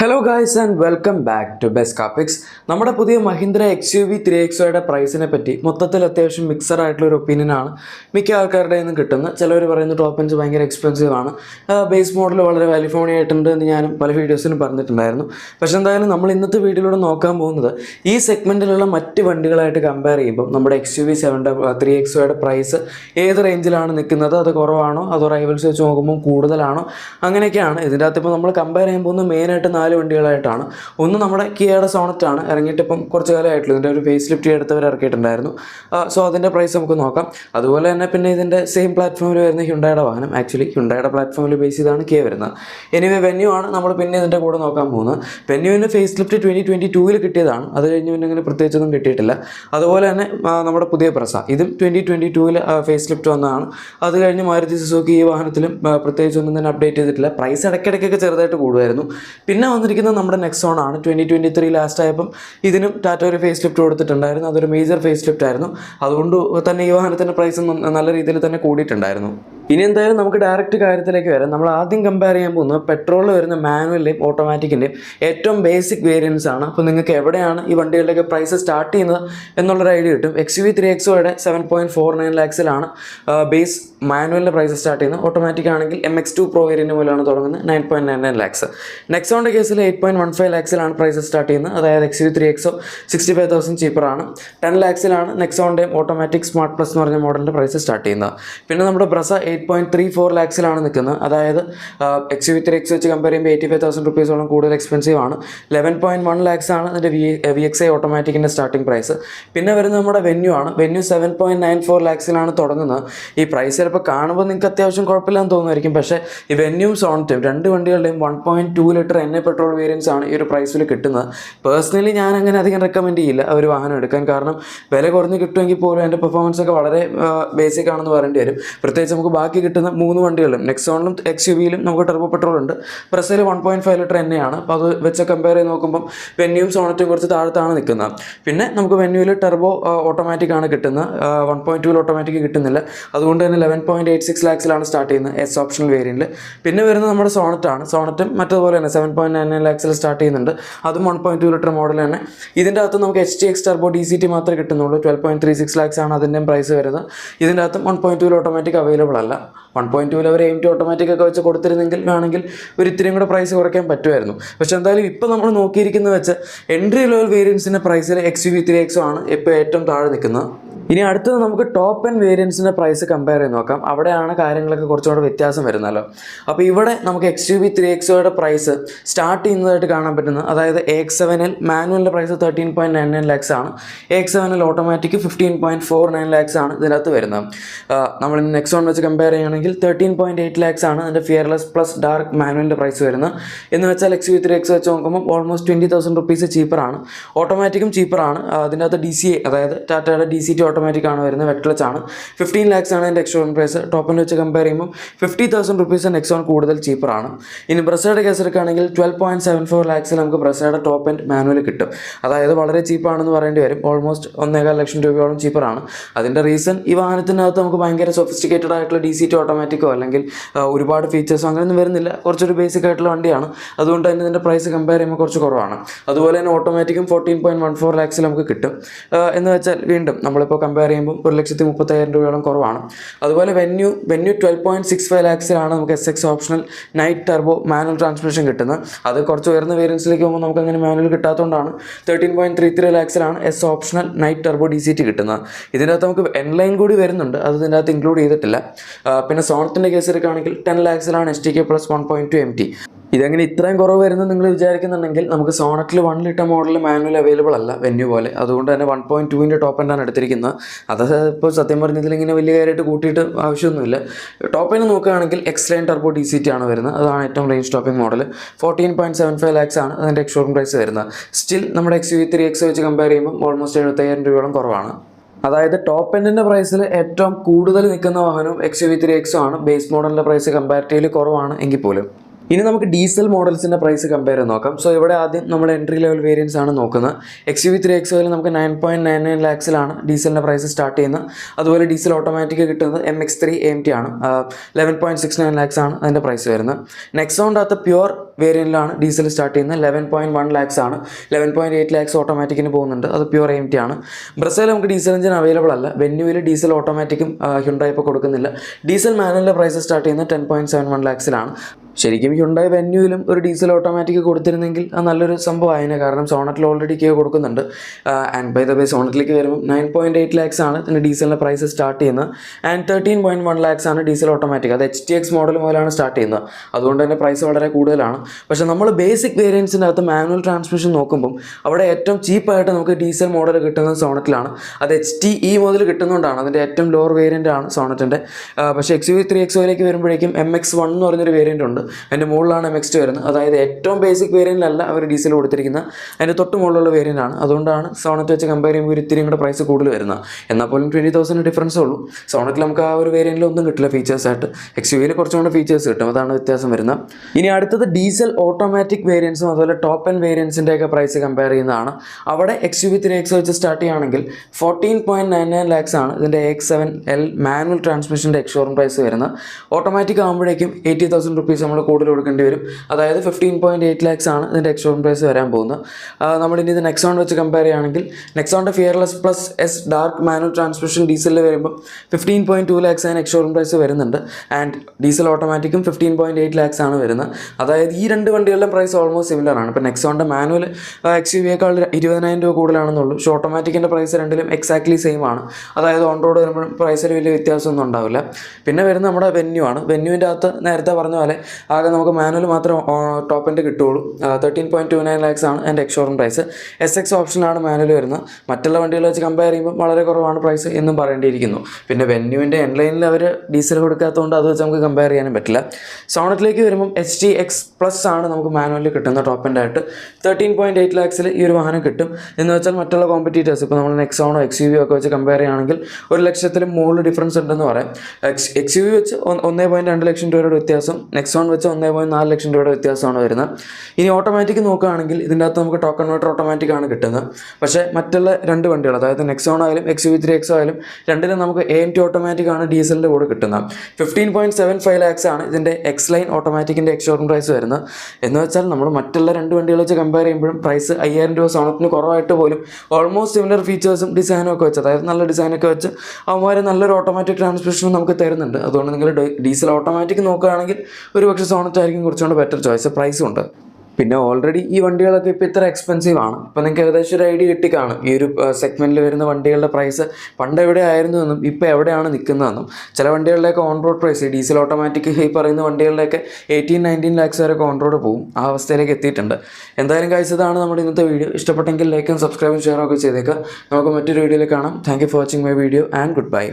Hello guys and welcome back to best കാപ്പിക്സ് നമ്മുടെ പുതിയ Mahindra X U V three എക്സോയുടെ പ്രൈസിനെ പറ്റി മൊത്തത്തിൽ അത്യാവശ്യം മിക്സഡ് ആയിട്ടുള്ള ഒരു ഒപ്പീനിയൻ ആണ്. മിക്ക ആൾക്കാരുടെ നിന്ന് കിട്ടുന്നത്. ചിലവർ പറയുന്നത് ടോപ്പ് എൻസ് ഭയങ്കര എക്സ്പെൻസീവ് ആണ്. ബേസ് മോഡൽ വളരെ വാലിഫോണി ആയിട്ടുണ്ട് എന്ന് ഞാനും പല വീഡിയോസിലും പറഞ്ഞിട്ടുണ്ടായിരുന്നു. പക്ഷേ എന്തായാലും നമ്മൾ ഇന്നത്തെ വീഡിയോയിലൂടെ നോക്കാൻ പോകുന്നത് ഈ സെഗ്മെന്റിലുള്ള മറ്റ് വണ്ടികളായിട്ട് കമ്പയർ ചെയ്യുമ്പോൾ നമ്മുടെ എക്സ് യു വി സെവന്റെ ത്രീ എക്സോയുടെ പ്രൈസ് ഏത് റേഞ്ചിലാണ് നിൽക്കുന്നത്? അത് കുറവാണോ? അതോ റൈവൽസ് വെച്ച് നോക്കുമ്പോൾ കൂടുതലാണോ? അങ്ങനെയൊക്കെയാണ്. ഇതിന്റെ അകത്ത് ഇപ്പോൾ നമ്മൾ കമ്പയർ ചെയ്യാൻ പോകുന്ന മെയിനായിട്ട് നാല് വണ്ടികളായിട്ടാണ്. ഒന്ന് നമ്മുടെ കിയയുടെ സോണറ്റ് ആണ്. ഇറങ്ങിയിട്ട് ഇപ്പം കുറച്ച് കാലമായിട്ടുള്ളൂ. ഇതിന്റെ ഒരു ഫേസ് ലിഫ്റ്റ് എടുത്തവർ ഇറക്കിയിട്ടുണ്ടായിരുന്നു. സോ അതിന്റെ പ്രൈസ് നമുക്ക് നോക്കാം. അതുപോലെ തന്നെ പിന്നെ ഇതിന്റെ സെയിം പ്ലാറ്റ്ഫോമിൽ വരുന്ന ഹ്യുണ്ടായുടെ വാഹനം. ആക്ച്വലി ഹ്യുണ്ടായുടെ പ്ലാറ്റ്ഫോമിൽ ബേസ് ചെയ്താണ് കിയ വരുന്നത്. എനിവേ വെന്യൂ ആണ്. നമ്മൾ പിന്നെ ഇതിന്റെ കൂടെ നോക്കാൻ പോകുന്നത് വെന്യൂവിന് ഫേസ് ലിഫ്റ്റ് ട്വന്റി ട്വന്റി ടൂവിൽ കിട്ടിയതാണ്. അത് കഴിഞ്ഞ് പിന്നെ അങ്ങനെ പ്രത്യേകിച്ചൊന്നും കിട്ടിയിട്ടില്ല. അതുപോലെ തന്നെ നമ്മുടെ പുതിയ പ്രസ ഇതും ട്വന്റി ട്വന്റി ടൂവിൽ ഫേസ് ലിഫ്റ്റ് വന്നതാണ്. അത് കഴിഞ്ഞ് മാരുതി സുസുക്കി ഈ വാഹനത്തിലും പ്രത്യേകിച്ചൊന്നും തന്നെ അപ്ഡേറ്റ് ചെയ്തിട്ടില്ല. പ്രൈസ് ഇടയ്ക്കിടയ്ക്കൊക്കെ ചെറുതായിട്ട് കൂടുമായിരുന്നു. പിന്നെ വന്നിരിക്കുന്നത് നമ്മുടെ നെക്സോൺ ആണ്. ട്വന്റി ട്വന്റി ത്രീ ലാസ്റ്റ് ആയപ്പം ഇതിനും ടാറ്റ ഒരു ഫേസ് ലിഫ്റ്റ് കൊടുത്തിട്ടുണ്ടായിരുന്നു. അതൊരു മേജർ ഫേസ് ലിഫ്റ്റ് ആയിരുന്നു. അതുകൊണ്ട് തന്നെ ഈ വാഹനത്തിന്റെ പ്രൈസ് നല്ല രീതിയിൽ തന്നെ കൂടിയിട്ടുണ്ടായിരുന്നു. ഇനി എന്തായാലും നമുക്ക് ഡയറക്റ്റ് കാര്യത്തിലേക്ക് വരാം. നമ്മൾ ആദ്യം കമ്പയർ ചെയ്യാൻ പോകുന്നത് പെട്രോളിൽ വരുന്ന മാനുവലിന്റെയും ഓട്ടോമാറ്റിക്കിന്റെയും ഏറ്റവും ബേസിക് വേരിയൻസ് ആണ്. അപ്പോൾ നിങ്ങൾക്ക് എവിടെയാണ് ഈ വണ്ടികളുടെയൊക്കെ പ്രൈസ് സ്റ്റാർട്ട് ചെയ്യുന്നത് എന്നുള്ളൊരു ഐഡിയ കിട്ടും. എക്സ് വി ത്രീ എക്സോയുടെ സെവൻ പോയിന്റ് ഫോർ നയൻ ലാക്സിലാണ് ബേസ് മാനുവലിന്റെ പ്രൈസ് സ്റ്റാർട്ട് ചെയ്യുന്നത്. ഓട്ടോമാറ്റിക് ആണെങ്കിൽ M X two pro variant മൂലമാണ് തുടങ്ങുന്നത് nine point nine nine lakhs നെക്സോണിന്റെ കേസിൽ എയ്റ്റ് പോയിന്റ് വൺ ഫൈവ് ലാക്സിലാണ് പ്രൈസ് സ്റ്റാർട്ട് ചെയ്യുന്നത്. അതായത് X V three XO sixty five thousand ചീപ്പറാണ് ten ലാക്സിലാണ് നെക്സോണിന്റെയും ഓട്ടോമാറ്റിക് സ്മാർട്ട് പ്ലസ് എന്ന് പറഞ്ഞ മോഡലിന്റെ പ്രൈസ് സ്റ്റാർട്ട് ചെയ്യുന്നത്. പിന്നെ നമ്മുടെ ബ്രസ പോയിന്റ് ത്രീ ഫോർ ലാക്സിലാണ് നിൽക്കുന്നത്. അതായത് എക്സ് വി ത്രീ എക്സ് വെച്ച് കമ്പയർ ചെയ്യുമ്പോൾ എയ്റ്റി ഫൈവ് തൗസൻഡ് റുപ്പീസോളം കൂടുതൽ എക്സ്പെൻസീവ് ആണ്. ലെവൻ പോയിന്റ് വൺ ലാക്സ് ആണ് അതിന്റെ വി വി എക്സ് ഐ ഓട്ടോമാറ്റിക്കിന്റെ സ്റ്റാർട്ടിംഗ് പ്രൈസ് പിന്നെ വരുന്നത് നമ്മുടെ വെന്യൂ ആണ്. Venue seven point nine four ലാക്സിലാണ് തുടങ്ങുന്നത്. ഈ പ്രൈസ് ചിലപ്പോൾ കാണുമ്പോൾ നിങ്ങൾക്ക് അത്യാവശ്യം കുഴപ്പമില്ലെന്ന് തോന്നുമായിരിക്കും. പക്ഷേ ഈ വെന്യൂ സോണറ്റും രണ്ട് വണ്ടികളുടെയും one point two litre N A petrol variants ആണ് ഈ ഒരു പ്രൈസിൽ കിട്ടുന്നത്. പേഴ്സണലി ഞാൻ അങ്ങനെ അധികം റെക്കമെൻഡ് ചെയ്യില്ല ഒരു വാഹനം എടുക്കാൻ. കാരണം വില കുറഞ്ഞ് കിട്ടുമെങ്കിൽ പോലും അതിന്റെ പെർഫോമൻസ് ഒക്കെ വളരെ ബേസിക് ആണെന്ന് പറയേണ്ടി വരും. പ്രത്യേകിച്ച് നമുക്ക് ബാക്കി കിട്ടുന്ന മൂന്ന് വണ്ടികളും നെക്സോണിലും എക്സ് യു വിയിലും നമുക്ക് ടെർബോ പെട്രോൾ ഉണ്ട്. പ്രസയിൽ വൺ പോയിന്റ് ഫൈവ് ലിറ്റർ തന്നെയാണ് അപ്പോൾ അത് വെച്ച് കമ്പയർ ചെയ്ത് നോക്കുമ്പം വെന്യൂവും സോണറ്റും കുറച്ച് താഴത്താണ് നിൽക്കുന്നത്. പിന്നെ നമുക്ക് വെന്യൂവിൽ ടെർബോ ഓട്ടോമാറ്റിക് ആണ് കിട്ടുന്നത്. വൺ പോയിന്റ് ടൂവിൽ ഓട്ടോമാറ്റിക് കിട്ടുന്നില്ല. അതുകൊണ്ട് തന്നെ eleven point eight six lakhs start ചെയ്യുന്നത് എസ് ഓപ്ഷണൽ വേരിയന്റിൽ പിന്നെ വരുന്നത് നമ്മുടെ സോണറ്റാണ് സോണറ്റും മറ്റതുപോലെ തന്നെ സെവൻ പോയിന്റ് നയൻ നയൻ ലാക്സിൽ സ്റ്റാർട്ട് ചെയ്യുന്നുണ്ട്. അതും one point two litre model തന്നെ. ഇതിന്റെ അകത്ത് നമുക്ക് H T X turbo D C T മാത്രമേ കിട്ടുന്നുള്ളൂ. Twelve point three six lakhs ആണ് അതിന്റെയും പ്രൈസ് വരുന്നത്. ഇതിന്റെ അകത്തും വൺ പോയിന്റ് ടൂവിൽ ഓട്ടോമാറ്റിക് അവൈലബിൾ അല്ല. വൺ പോയിന്റ് ടു അവർ എം ടി ഓട്ടോമാറ്റിക് ഒക്കെ വെച്ച് കൊടുത്തിരുന്നെങ്കിൽ വേണമെങ്കിൽ ഒരു ഇത്തിരിയും കൂടെ പ്രൈസ് കുറയ്ക്കാൻ പറ്റുമായിരുന്നു. പക്ഷേ എന്തായാലും ഇപ്പോൾ നമ്മൾ നോക്കിയിരിക്കുന്നത് വെച്ച് എൻട്രി ലെവൽ വേരിയൻസിന്റെ പ്രൈസിൽ X U V three XO ആണ് ഇപ്പോൾ ഏറ്റവും താഴെ നിൽക്കുന്നത്. ഇനി അടുത്തത് നമുക്ക് ടോപ്പ് ആൻഡ് വേരിയൻസിന്റെ പ്രൈസ് കമ്പയർ ചെയ്ത് നോക്കാം. അവിടെയാണ് കാര്യങ്ങളൊക്കെ കുറച്ചുകൂടെ വ്യത്യാസം വരുന്നല്ലോ. അപ്പോൾ ഇവിടെ നമുക്ക് എക്സ് യു ബി ത്രീ എക്സോയുടെ പ്രൈസ് സ്റ്റാർട്ട് ചെയ്യുന്നതായിട്ട് കാണാൻ പറ്റുന്നത്. അതായത് എക്സ് സെവനിൽ മാനുവലിന്റെ price thirteen point nine nine lakhs ആണ്. എക്സ് സെവനിൽ automatic fifteen point four nine lakhs ആണ് ഇതിനകത്ത് വരുന്നത്. നമ്മൾ നെക്സോൺ വെച്ച് കമ്പയർ ചെയ്യുകയാണെങ്കിൽ തേർട്ടീൻ പോയിന്റ് എയ്റ്റ് ലാക്സ് ആണ് അതിന്റെ ഫിയർലെസ് പ്ലസ് ഡാർക്ക് മാനുവലിന്റെ പ്രൈസ് വരുന്നത്. എന്ന് വെച്ചാൽ എക്സ് യു ത്രീ എക്സ് വെച്ച് നോക്കുമ്പോൾ ഓൾമോസ്റ്റ് ട്വന്റി തൗസൻഡ് റുപ്പീസ് ചീപ്പറാണ് ഓട്ടോമാറ്റിക്കും ചീപ്പറാണ് അതിന്റെ അകത്ത് ഡി സി അതായത് ടാറ്റയുടെ ഡി സി ടി ഓട്ടോമാറ്റിക് ആണ് വരുന്നത്. വെറ്റ്ലച്ച് ആണ്. ഫിഫ്റ്റീൻ ലാക്സ് ആണ് എന്റെ എക്സോൺ പ്രൈസ് ടോപ്പിൽ വെച്ച് കമ്പയർ ചെയ്യുമ്പോൾ ഫിഫ്റ്റി തൗസൻഡ് റുപ്പീസ് നെക്സോൺ കൂടുതൽ ചീപ്പറാണ് ഇനി ബ്രസയുടെ കേസ് എടുക്കുകയാണെങ്കിൽ ട്വൽവ് പോയിന്റ് സെവൻ ഫോർ ലാക്സിൽ നമുക്ക് ബ്രസയുടെ ടോപ്പ് ആൻഡ് മാനുവൽ കിട്ടും. അതായത് വളരെ ചീപ്പാണെന്ന് പറയേണ്ടി വരും. ഓൾമോസ്റ്റ് ഒന്നേകാൽ ലക്ഷം രൂപയോളം ചീപ്പറാണ് അതിന്റെ റീസൺ ഈ വാഹനത്തിനകത്ത് നമുക്ക് ഭയങ്കര സൊഫിസ്റ്റിക്കേറ്റഡ് ആയിട്ടുള്ള ഡി സി ഓട്ടോമാറ്റിക്കോ അല്ലെങ്കിൽ ഒരുപാട് ഫീച്ചേഴ്സോ അങ്ങനെയൊന്നും വരുന്നില്ല. കുറച്ചൊരു ബേസിക് ആയിട്ടുള്ള വണ്ടിയാണ്. അതുകൊണ്ട് തന്നെ ഇതിന്റെ പ്രൈസ് കമ്പയർ ചെയ്യുമ്പോൾ കുറച്ച് കുറവാണ്. അതുപോലെ തന്നെ ഓട്ടോമാറ്റിക്കും ഫോർട്ടീൻ പോയിന്റ് വൺ ഫോർ ലാക്സിൽ നമുക്ക് കിട്ടും. എന്ന് വെച്ചാൽ വീണ്ടും നമ്മളിപ്പോൾ കമ്പയർ ചെയ്യുമ്പോൾ ഒരു ലക്ഷത്തി മുപ്പത്തയ്യായിരം രൂപയോളം കുറവാണ്. അതുപോലെ Venue Venue twelve point six five ലാക്സിലാണ് നമുക്ക് S X optional Knight turbo manual transmission കിട്ടുന്നത്. അത് കുറച്ച് ഉയർന്ന വേരിയൻസിലേക്ക് പോകുമ്പോൾ നമുക്ക് അങ്ങനെ മാനുവൽ കിട്ടാത്തതുകൊണ്ടാണ് thirteen point three three ലാക്സിലാണ് S optional knight turbo D C T കിട്ടുന്നത്. ഇതിനകത്ത് നമുക്ക് എൻലൈൻ കൂടി വരുന്നുണ്ട്. അത് ഇതിന്റെ അകത്ത് ഇൻക്ലൂഡ് ചെയ്തിട്ടില്ല പിന്നെ സോണത്തിന്റെ കേസ് എടുക്കുകയാണെങ്കിൽ ten ലാക്സിലാണ് S T K plus one point two M T ഇതെങ്ങനെ ഇത്രയും കുറവ് വരുന്നത് നിങ്ങൾ വിചാരിക്കുന്നുണ്ടെങ്കിൽ നമുക്ക് സോണറ്റിൽ one litre model manual available അല്ല വെന്യൂ പോലെ. അതുകൊണ്ട് തന്നെ വൺ പോയിന്റ് ടുവിന്റെ ടോപ്പ് എൻഡാണ് എടുത്തിരിക്കുന്നത്. അത് ഇപ്പോൾ സത്യം പറഞ്ഞതിൽ ഇങ്ങനെ വലിയ കാര്യമായിട്ട് കൂട്ടിയിട്ട് ആവശ്യമൊന്നുമില്ല. ടോപ്പ് എൻഡ് നോക്കുകയാണെങ്കിൽ X line turbo D C T ആണ് വരുന്നത്. അതാണ് ഏറ്റവും range topping model fourteen point seven five lakhs ആണ് അതിന്റെ എക്സ്ഷോറും പ്രൈസ് വരുന്നത്. സ്റ്റിൽ നമ്മുടെ എക്സ് യു ത്രീ എക്സ് വെച്ച് കമ്പയർ ചെയ്യുമ്പോൾ ഓൾമോസ്റ്റ് എഴുപത്തയ്യായിരം രൂപയോളം കുറവാണ്. അതായത് ടോപ്പ് എൻഡിന്റെ പ്രൈസിൽ ഏറ്റവും കൂടുതൽ നിൽക്കുന്ന വാഹനവും എക്സ് വി ത്രീ എക്സും ആണ്. ബേസ് മോഡലിന്റെ പ്രൈസ് കമ്പാരിറ്റീവ്ലി കുറവാണ് എങ്കിൽ പോലും. ഇനി നമുക്ക് ഡീസൽ മോഡൽസിന്റെ പ്രൈസ് കമ്പയർ ചെയ്ത് നോക്കാം. സോ ഇവിടെ ആദ്യം നമ്മൾ എൻട്രി ലെവൽ വേരിയൻസ് ആണ് നോക്കുന്നത്. X U V three X നമുക്ക് നയൻ പോയിന്റ് നയൻ നയൻ ലാക്സിലാണ് ഡീസലിന്റെ പ്രൈസ് സ്റ്റാർട്ട് ചെയ്യുന്നത്. അതുപോലെ ഡീസൽ ഓട്ടോമാറ്റിക് കിട്ടുന്നത് M X three M T ആണ്. Eleven point six nine lakhs ആണ് അതിന്റെ പ്രൈസ് വരുന്നത്. നെക്സോണിന്റെ അകത്ത് പ്യുവർ വേരിയന്റിലാണ് ഡീസൽ സ്റ്റാർട്ട് ചെയ്യുന്നത്. ലെവൻ പോയിന്റ് വൺ ലാക്സ് ആണ്. ലെവൻ പോയിന്റ് എയ്റ്റ് ലാക്സ് ഓട്ടോമാറ്റിക്കിന് പോകുന്നുണ്ട്. അത് പ്യുവർ എം ടി ആണ്. ബ്രസയിൽ നമുക്ക് ഡീസൽ എഞ്ചിൻ അവൈലബിൾ അല്ല. വെന്യൂവിൽ ഡീസൽ ഓട്ടോമാറ്റിക്കും ഹ്യുണ്ടായി ഇപ്പോൾ കൊടുക്കുന്നില്ല. ഡീസൽ മാനുവലിന്റെ പ്രൈസ് സ്റ്റാർട്ട് ചെയ്യുന്നത് ടെൻ പോയിന്റ് സെവൻ വൺ ലാക്സിലാണ് ശരിക്കും ഹ്യുണ്ടായി വെന്യൂവിലും ഒരു ഡീസൽ ഓട്ടോമാറ്റിക് കൊടുത്തിരുന്നെങ്കിൽ അത് നല്ലൊരു സംഭവമായേനെ. കാരണം സോണറ്റിൽ ഓൾറെഡി കെ കൊടുക്കുന്നുണ്ട്. ആൻഡ് ബൈ ദ ബൈ സോണറ്റിലേക്ക് വരുമ്പോൾ നയൻ പോയിന്റ് എയ്റ്റ് ലാക്സ് ആണ് ഇതിന്റെ ഡീസലിന്റെ പ്രൈസ് സ്റ്റാർട്ട് ചെയ്യുന്നത്. And thirteen point one lakhs ആണ് ഡീസൽ ഓട്ടോമാറ്റിക് അത് എച്ച് ടി എക്സ് മോഡൽ മുതലാണ് സ്റ്റാർട്ട് ചെയ്യുന്നത്. അതുകൊണ്ട് തന്നെ പ്രൈസ് വളരെ കൂടുതലാണ്. പക്ഷേ നമ്മൾ ബേസിക് വേരിയൻസിന്റെ അകത്ത് മാനുവൽ ട്രാൻസ്മിഷൻ നോക്കുമ്പം അവിടെ ഏറ്റവും ചീപ്പായിട്ട് നമുക്ക് ഡീസൽ മോഡൽ കിട്ടുന്നത് സോണറ്റിലാണ് അത് എച്ച് ടി ഇ മുതൽ കിട്ടുന്നതുകൊണ്ടാണ് അതിന്റെ ഏറ്റവും ലോവർ വേരിയന്റ് ആണ് സോണറ്റിന്റെ പക്ഷേ എക്സ് യു ത്രീ എക്സ് ഒയിലേക്ക് വരുമ്പോഴേക്കും എം എക്സ് വൺ എന്ന് പറഞ്ഞൊരു വേരിയന്റ് ഉണ്ട്. അതിന്റെ മുകളിലാണ് എക്സ് വരുന്നത്. അതായത് ഏറ്റവും ബേസിക് വേരിയന്റിലല്ല അവർ ഡീസൽ കൊടുത്തിരിക്കുന്നത്. അതിന്റെ തൊട്ട് മുകളിലുള്ള വേരിയന്റ് ആണ്. അതുകൊണ്ടാണ് സോണറ്റ് വെച്ച് കമ്പയർ ചെയ്യുമ്പോൾ ഇത്തിരി കൂടെ പ്രൈസ് കൂടുതൽ വരുന്നത്. എന്നാൽ പോലും ട്വന്റി തൗസൻഡ് ഡിഫറൻസ് ഉള്ളൂ. സോണറ്റിൽ നമുക്ക് ആ ഒരു വേരിയന്റിൽ ഒന്നും കിട്ടില്ല ഫീച്ചേഴ്സായിട്ട് എക്സ് യു വിയിൽ കുറച്ചും കൂടെ ഫീച്ചേഴ്സ് കിട്ടും. അതാണ് വ്യത്യാസം വരുന്നത്. ഇനി അടുത്തത് ഡീസൽ ഓട്ടോമാറ്റിക് വേരിയൻസും അതുപോലെ ടോപ്പ് ആൻഡ് വേരിയൻസിന്റെയൊക്കെ പ്രൈസ് കമ്പയർ ചെയ്യുന്നതാണ്. അവിടെ X U V three X വെച്ച് സ്റ്റാർട്ട് ചെയ്യുകയാണെങ്കിൽ fourteen point nine nine lakhs ആണ് ഇതിന്റെ എക്സ് സെവൻ എൽ മാനുവൽ ട്രാൻസ്മിഷന്റെ എക്സ് ഷോറൂം പ്രൈസ് വരുന്നത്. ഓട്ടോമാറ്റിക് ആകുമ്പോഴേക്കും എയ്റ്റി തൗസൻഡ് റുപ്പീസ് നമ്മൾ കൂടുതൽ കൊടുക്കേണ്ടി വരും. അതായത് ഫിഫ്റ്റീൻ പോയിന്റ് എയ്റ്റ് ലാക്സ് ആണ് ഇതിന്റെ എക്സോൺ പ്രൈസ് വരാൻ പോകുന്നത്. നമ്മളിനി ഇത് നെക്സോൺ വെച്ച് കമ്പയർ ചെയ്യുകയാണെങ്കിൽ നെക്സോണിന്റെ fearless plus S dark manual transmission ഡീസലിൽ വരുമ്പോൾ ഫിഫ്റ്റീൻ പോയിന്റ് ടു ലാക്സ് അതിന് എക്സോൺ പ്രൈസ് വരുന്നുണ്ട്. ആൻഡ് ഡീസൽ ഓട്ടോമാറ്റിക്കും ഫിഫ്റ്റീൻ പോയിന്റ് എയ്റ്റ് ലാക്സ് ആണ് വരുന്നത്. അതായത് ഈ രണ്ട് വണ്ടികളുടെ പ്രൈസ് ഓൾമോസ്റ്റ് സിമിലർ ആണ്. ഇപ്പോൾ നെക്സോണിന്റെ മാനുവൽ എക്സ് യു വിയേക്കാൾ ഇരുപതിനായിരം രൂപ കൂടുതലാണെന്നുള്ളൂ. പക്ഷേ ഓട്ടോമാറ്റിക്കിന്റെ പ്രൈസ് രണ്ടിലും എക്സാക്ട്ലി സെയിം ആണ്. അതായത് ഓൺ റോഡ് വരുമ്പോഴും പ്രൈസിൽ വലിയ വ്യത്യാസമൊന്നും ഉണ്ടാവില്ല. പിന്നെ വരുന്നത് നമ്മുടെ വെന്യൂ ആണ്. വെന്യൂവിന്റെ അകത്ത് നേരത്തെ പറഞ്ഞ പോലെ ആകെ നമുക്ക് മാനുവൽ മാത്രം ടോപ്പ് എന്റെ കിട്ടുകയുള്ളൂ. Thirteen point two nine lakhs ആണ് എന്റെ ex showroom price S X ഓപ്ഷനാണ് മാനുവൽ വരുന്നത്. മറ്റുള്ള വണ്ടികൾ വെച്ച് കമ്പയർ ചെയ്യുമ്പോൾ വളരെ കുറവാണ് പ്രൈസ് എന്നും പറയേണ്ടിയിരിക്കുന്നു. പിന്നെ വെന്യൂവിന്റെ എൻലൈനിൽ അവർ ഡീസൽ കൊടുക്കാത്തതുകൊണ്ട് അത് വെച്ച് നമുക്ക് കമ്പയർ ചെയ്യാനും പറ്റില്ല. സോണറ്റിലേക്ക് വരുമ്പോൾ എച്ച് ടി എക്സ് പ്ലസ് ആണ് നമുക്ക് മാനുവലിൽ കിട്ടുന്ന ടോപ്പ് എന്റെ ആയിട്ട്. തേർട്ടീൻ പോയിന്റ് എയ്റ്റ് ലാക്സിൽ ഈ ഒരു വാഹനം കിട്ടും. എന്ന് വെച്ചാൽ മറ്റുള്ള കോമ്പറ്റീറ്റേഴ്സ് ഇപ്പോൾ നമ്മൾ നെക്സോണോ എക്സ് യു വി ഒക്കെ വെച്ച് കമ്പയർ ചെയ്യുകയാണെങ്കിൽ ഒരു ലക്ഷത്തിൽ മുകളിൽ ഡിഫറൻസ് ഉണ്ടെന്ന് പറയാം. എക്സ് എക്സ് യു വി വെച്ച് ഒന്ന് പോയിന്റ് രണ്ട് ലക്ഷം രൂപയുടെ വ്യത്യാസം നെക്സോൺ വെച്ച് ഒന്നേ പോയിന്റ് നാല് ലക്ഷം രൂപയുടെ വ്യത്യാസമാണ് വരുന്നത്. ഇനി ഓട്ടോമാറ്റിക് നോക്കുകയാണെങ്കിൽ ഇതിന്റെ അകത്ത് നമുക്ക് ടോക്കൺ കൺവേർട്ടർ ഓട്ടോമാറ്റിക് ആണ് കിട്ടുന്നത്. പക്ഷേ മറ്റുള്ള രണ്ട് വണ്ടികൾ അതായത് നെക്സോൺ ആയാലും എക്സ് വി ത്രീ എക്സോ ആയാലും രണ്ടിലും നമുക്ക് എ എൻ ടി ഓട്ടോമാറ്റിക് ആണ് ഡീസലിന്റെ കൂടെ കിട്ടുന്നത്. Fifteen point seven five lakhs ആണ് ഇതിന്റെ എക്സ് ലൈൻ ഓട്ടോമാറ്റിക്കിന്റെ എക്സ്ഷോറൂം പ്രൈസ് വരുന്നത്. എന്ന് വെച്ചാൽ നമ്മൾ മറ്റുള്ള രണ്ട് വണ്ടികൾ വെച്ച് കമ്പയർ ചെയ്യുമ്പോഴും പ്രൈസ് അയ്യായിരം രൂപ സ്വർണത്തിന് കുറവായിട്ട് പോലും ഓൾമോസ്റ്റ് സിമിലർ ഫീച്ചേഴ്സും ഡിസൈനും ഒക്കെ വെച്ച് അതായത് നല്ല ഡിസൈനൊക്കെ വെച്ച് അവന്മാർ നല്ലൊരു ഓട്ടോമാറ്റിക് ട്രാൻസ്മിഷനും നമുക്ക് തരുന്നുണ്ട്. അതുകൊണ്ട് നിങ്ങൾ ഡീസൽ ഓട്ടോമാറ്റിക് നോക്കുകയാണെങ്കിൽ ഒരു പക്ഷേ സോണറ്റ് ആയിരിക്കും കുറച്ചുകൂടെ ബെറ്റർ ചോയ്സ് പ്രൈസും ഉണ്ട്. പിന്നെ ഓൾറെഡി ഈ വണ്ടികളൊക്കെ ഇപ്പോൾ ഇത്ര എക്സ്പെൻസീവ് ആണ്. ഇപ്പോൾ നിങ്ങൾക്ക് ഏകദേശം ഒരു ഐഡിയ കിട്ടി കാണും ഈ ഒരു സെഗ്മെന്റിൽ വരുന്ന വണ്ടികളുടെ പ്രൈസ് പണ്ട് എവിടെ ആയിരുന്നു എന്നും ഇപ്പോൾ എവിടെയാണ് നിൽക്കുന്നതെന്നും ചില വണ്ടികളുടെയൊക്കെ on road price diesel automatic ഈ പറയുന്ന വണ്ടികളുടെയൊക്കെ എയ്റ്റീൻ നയന്റീൻ ലാക്സ് വരെ ഓൺ റോഡ് പോകും ആ അവസ്ഥയിലേക്ക് എത്തിയിട്ടുണ്ട്. എന്തായാലും കഴിച്ചതാണ് നമ്മുടെ ഇന്നത്തെ വീഡിയോ ഇഷ്ടപ്പെട്ടെങ്കിൽ ലൈക്കും സബ്സ്ക്രൈബും ഷെയറും ഒക്കെ ചെയ്തേക്കുക നമുക്ക് മറ്റൊരു വീഡിയോയിൽ കാണാം. Thank for watching my video and good bye